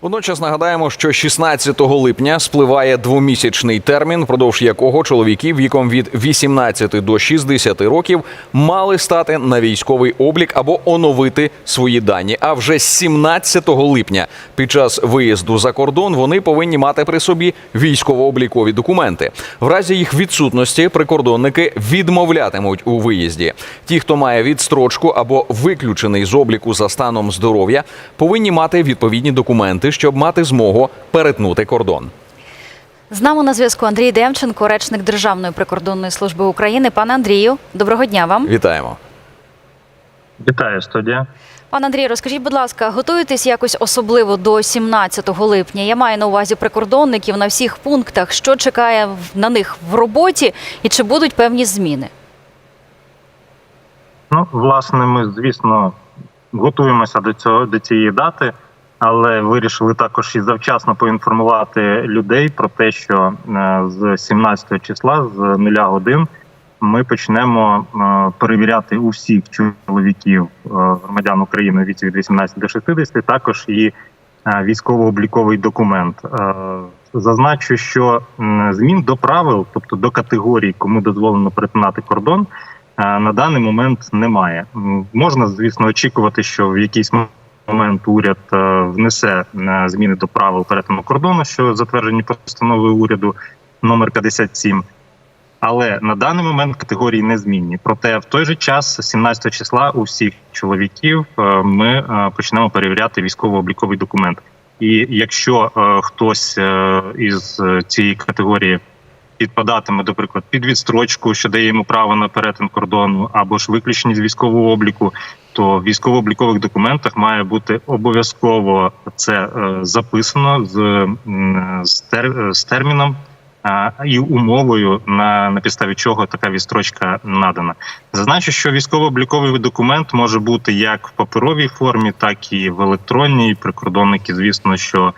Водночас нагадаємо, що 16 липня спливає двомісячний термін, впродовж якого чоловіки віком від 18 до 60 років мали стати на військовий облік або оновити свої дані. А вже з 17 липня, під час виїзду за кордон, вони повинні мати при собі військово-облікові документи. В разі їх відсутності прикордонники відмовлятимуть у виїзді. Ті, хто має відстрочку або виключений з обліку за станом здоров'я, повинні мати відповідні документи, щоб мати змогу перетнути кордон. З нами на зв'язку Андрій Демченко, речник Державної прикордонної служби України. Пане Андрію, доброго дня вам. Вітаємо. Вітаю, студія. Пане Андрію, розкажіть, будь ласка, готуєтесь якось особливо до 17 липня? Я маю на увазі прикордонників на всіх пунктах. Що чекає на них в роботі, і чи будуть певні зміни? Ну, власне, ми, звісно, готуємося до цього до цієї дати, але вирішили також і завчасно поінформувати людей про те, що е, з 17 числа, з нуля годин, ми почнемо е, перевіряти усіх чоловіків е, громадян України від 18 до 60, також і військово-обліковий документ. Зазначу, що змін до правил, тобто до категорій, кому дозволено перетинати кордон, на даний момент немає. Можна, звісно, очікувати, що в якийсь момент уряд е, внесе е, зміни до правил перетину кордону, що затверджені постановою уряду номер 57. Але на даний момент категорії не змінні. Проте в той же час, 17 числа, у всіх чоловіків е, ми почнемо перевіряти військово-обліковий документ. І якщо хтось із цієї категорії підпадатиме, до приклад, під відстрочку, що дає йому право на перетин кордону, або ж виключені з військового обліку, то в військово-облікових документах має бути обов'язково це е, записано з, з, тер, з терміном і умовою, на, на підставі чого така відстрочка надана. Зазначу, що військово-обліковий документ може бути як в паперовій формі, так і в електронній. Прикордонники, звісно, що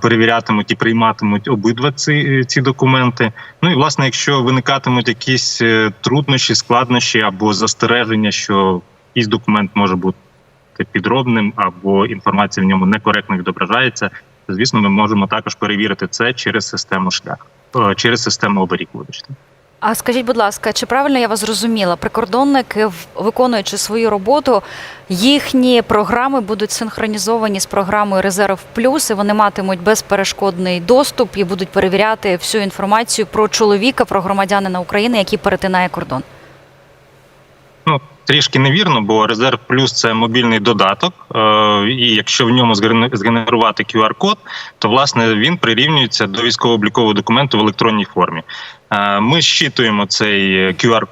перевірятимуть і прийматимуть обидва ці, ці документи. Ну і власне, якщо виникатимуть якісь е, труднощі, складнощі або застереження, що якийсь документ може бути підробним або інформація в ньому некоректно відображається, то, звісно, ми можемо також перевірити це через систему шлях, е, через систему оберіг. Вибачте. А скажіть, будь ласка, чи правильно я вас зрозуміла? Прикордонники, виконуючи свою роботу, їхні програми будуть синхронізовані з програмою Резерв Плюс, і вони матимуть безперешкодний доступ і будуть перевіряти всю інформацію про чоловіка, про громадянина України, який перетинає кордон. Ну трішки невірно, бо резерв плюс це мобільний додаток. Е, і якщо в ньому згенерувати QR-код, то власне він прирівнюється до військово-облікового документу в електронній формі. Е, ми щитуємо цей QR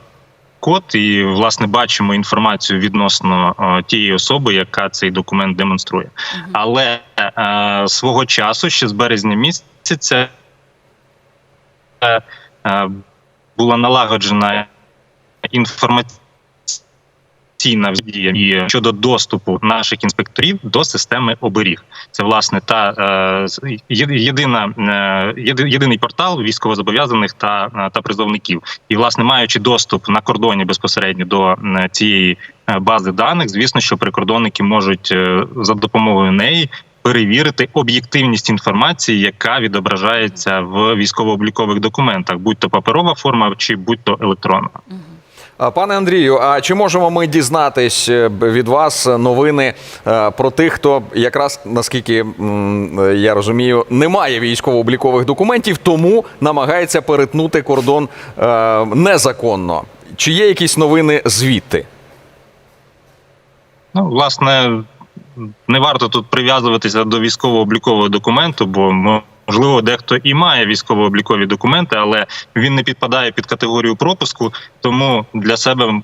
Код і власне бачимо інформацію відносно е, тієї особи, яка цей документ демонструє. Але е, свого часу, ще з березня місяця, е, була налагоджена інформаційна дія і щодо доступу наших інспекторів до системи оберіг. Це власне та е, єдина е, єдиний портал військовозобов'язаних та, е, та призовників. І власне маючи доступ на кордоні безпосередньо до цієї е, бази даних, звісно, що прикордонники можуть е, за допомогою неї. Перевірити об'єктивність інформації, яка відображається в військово-облікових документах, будь то паперова форма чи будь то електронна. А, Пане Андрію, а чи можемо ми дізнатись е, від вас новини е, про тих, хто якраз наскільки е, я розумію, не має військово-облікових документів, тому намагається перетнути кордон е, незаконно? Чи є якісь новини звідти? Ну, власне, не варто тут прив'язуватися до військово-облікового документу, бо можливо дехто і має військово-облікові документи, але він не підпадає під категорію пропуску, тому для себе.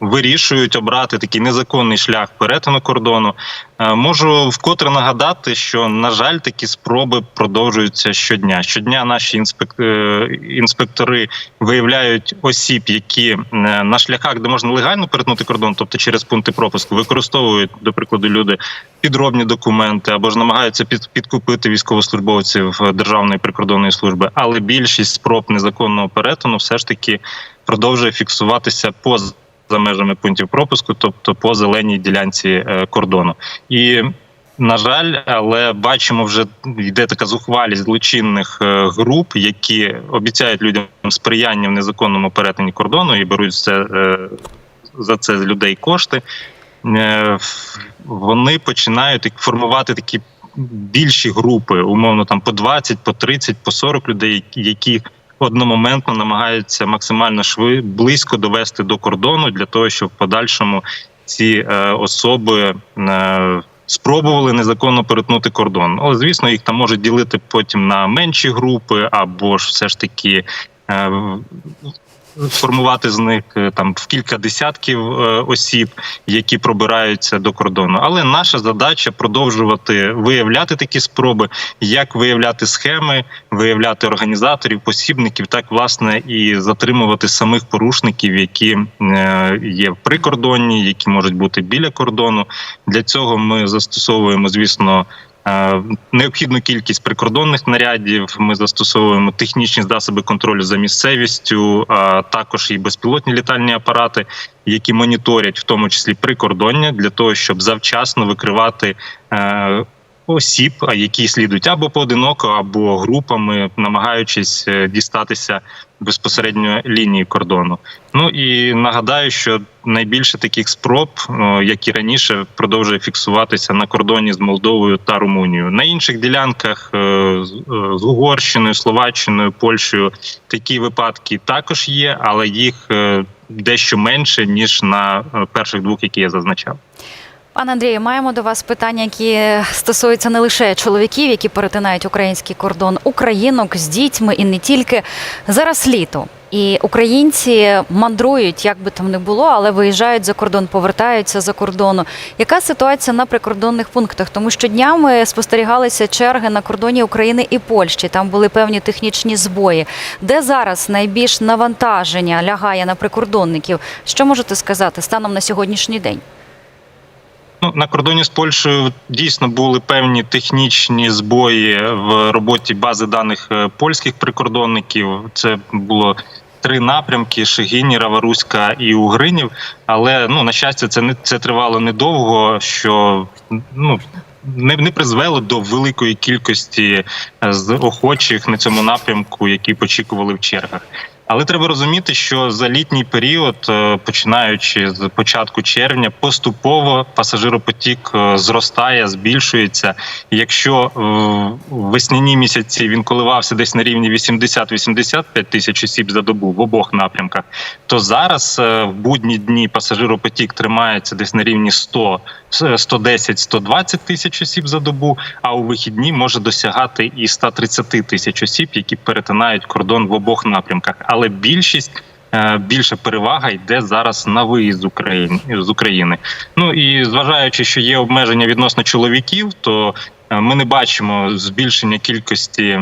Вирішують обрати такий незаконний шлях перетину кордону. Е, Можу вкотре нагадати, що на жаль, такі спроби продовжуються щодня. Щодня наші е, інспектори виявляють осіб, які е, на шляхах, де можна легально перетнути кордон, тобто через пункти пропуску, використовують, до прикладу, люди підробні документи або ж намагаються під, підкупити військовослужбовців Державної прикордонної служби. Але більшість спроб незаконного перетину все ж таки продовжує фіксуватися поза за межами пунктів пропуску, тобто по зеленій ділянці е, кордону. І На жаль, але бачимо, вже йде така зухвалість злочинних е, груп, які обіцяють людям сприяння в незаконному перетині кордону і беруть це, е, за це з людей кошти. Вони починають формувати такі більші групи, умовно там по 20, по 30, по 40 людей, які одномоментно намагаються максимально шви близько довести до кордону для того, щоб в подальшому ці е, особи е, спробували незаконно перетнути кордон. Але звісно, їх там можуть ділити потім на менші групи, або ж все ж таки. Формувати з них е, там в кілька десятків е, осіб, які пробираються до кордону. Але наша задача продовжувати виявляти такі спроби, як виявляти схеми, виявляти організаторів, посібників, так власне і затримувати самих порушників, які е, є в прикордонні, які можуть бути біля кордону. Для цього ми застосовуємо, звісно. Е, Необхідну кількість прикордонних нарядів. Ми застосовуємо технічні засоби контролю за місцевістю, а також і безпілотні літальні апарати, які моніторять, в тому числі прикордоння, для того, щоб завчасно викривати е, осіб, які слідують або поодиноко, або групами, намагаючись е, дістатися безпосередньо лінії кордону. Ну і нагадаю, що найбільше таких спроб, як і раніше, продовжує фіксуватися на кордоні з Молдовою та Румунією. На інших ділянках е, з е, Угорщиною, Словаччиною, Польщею такі випадки також є, але їх дещо менше ніж на перших двох, які я зазначав. Пане Андрію, маємо до вас питання, які стосуються не лише чоловіків, які перетинають український кордон, українок з дітьми і не тільки. Зараз літо. І українці мандрують, як би там не було, але виїжджають за кордон, повертаються за кордону. Яка ситуація на прикордонних пунктах? Тому що днями спостерігалися черги на кордоні України і Польщі. Там були певні технічні збої. Де зараз найбільш навантаження лягає на прикордонників? Що можете сказати станом на сьогоднішній день? Ну, на кордоні з Польщею дійсно були певні технічні збої в роботі бази даних е, польських прикордонників. Це було три напрямки: Шегині, Раваруська і Угринів. Але ну на щастя, це не це тривало недовго, що ну. Не, не призвело до великої кількості е, з охочих на цьому напрямку, які очікували в чергах. Але треба розуміти, що за літній період, е, починаючи з початку червня, поступово пасажиропотік е, зростає, збільшується. Якщо е, в весняні місяці він коливався десь на рівні 80-85 тисяч осіб за добу в обох напрямках, то зараз в будні дні пасажиропотік тримається десь на рівні 100 110-120 тисяч осіб за добу, а у вихідні може досягати і 130 тисяч осіб, які перетинають кордон в обох напрямках. Але більшість. е, Більша перевага йде зараз на виїзд з України з України. Ну і зважаючи, що є обмеження відносно чоловіків, то е, ми не бачимо збільшення кількості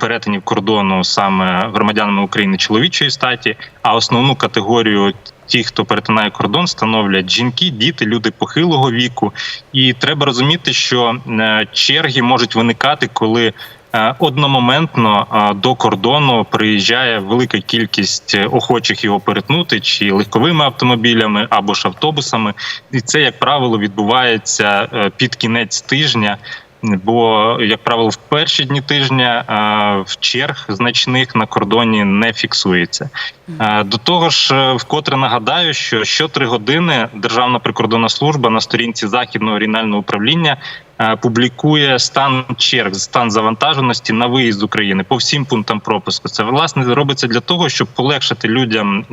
перетинів кордону саме громадянами України чоловічої статі, а основну категорію ті, хто перетинає кордон, становлять жінки, діти, люди похилого віку. І треба розуміти, що е, черги можуть виникати, коли е, одномоментно е, до кордону приїжджає велика кількість е, охочих його перетнути, чи легковими автомобілями або ж автобусами. І це, як правило, відбувається е, під кінець тижня. Бо, як правило, в перші дні тижня е, в черг значних на кордоні не фіксується. Е, До того ж, е, вкотре нагадаю, що щотри години Державна прикордонна служба на сторінці західного регіонального управління публікує стан черг, стан завантаженості на виїзд з України по всім пунктам пропуску. Це власне робиться для того, щоб полегшити людям.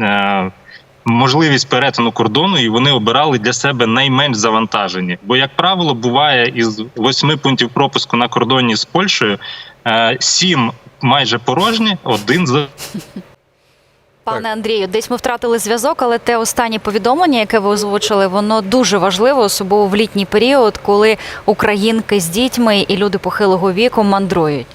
Можливість перетину кордону, і вони обирали для себе найменш завантажені. Бо, як правило, буває із восьми пунктів пропуску на кордоні з Польщею е, сім майже порожні, один за Пане Андрію, десь ми втратили зв'язок, але те останнє повідомлення, яке ви озвучили, воно дуже важливо, особливо в літній період, коли українки з дітьми і люди похилого віку мандрують.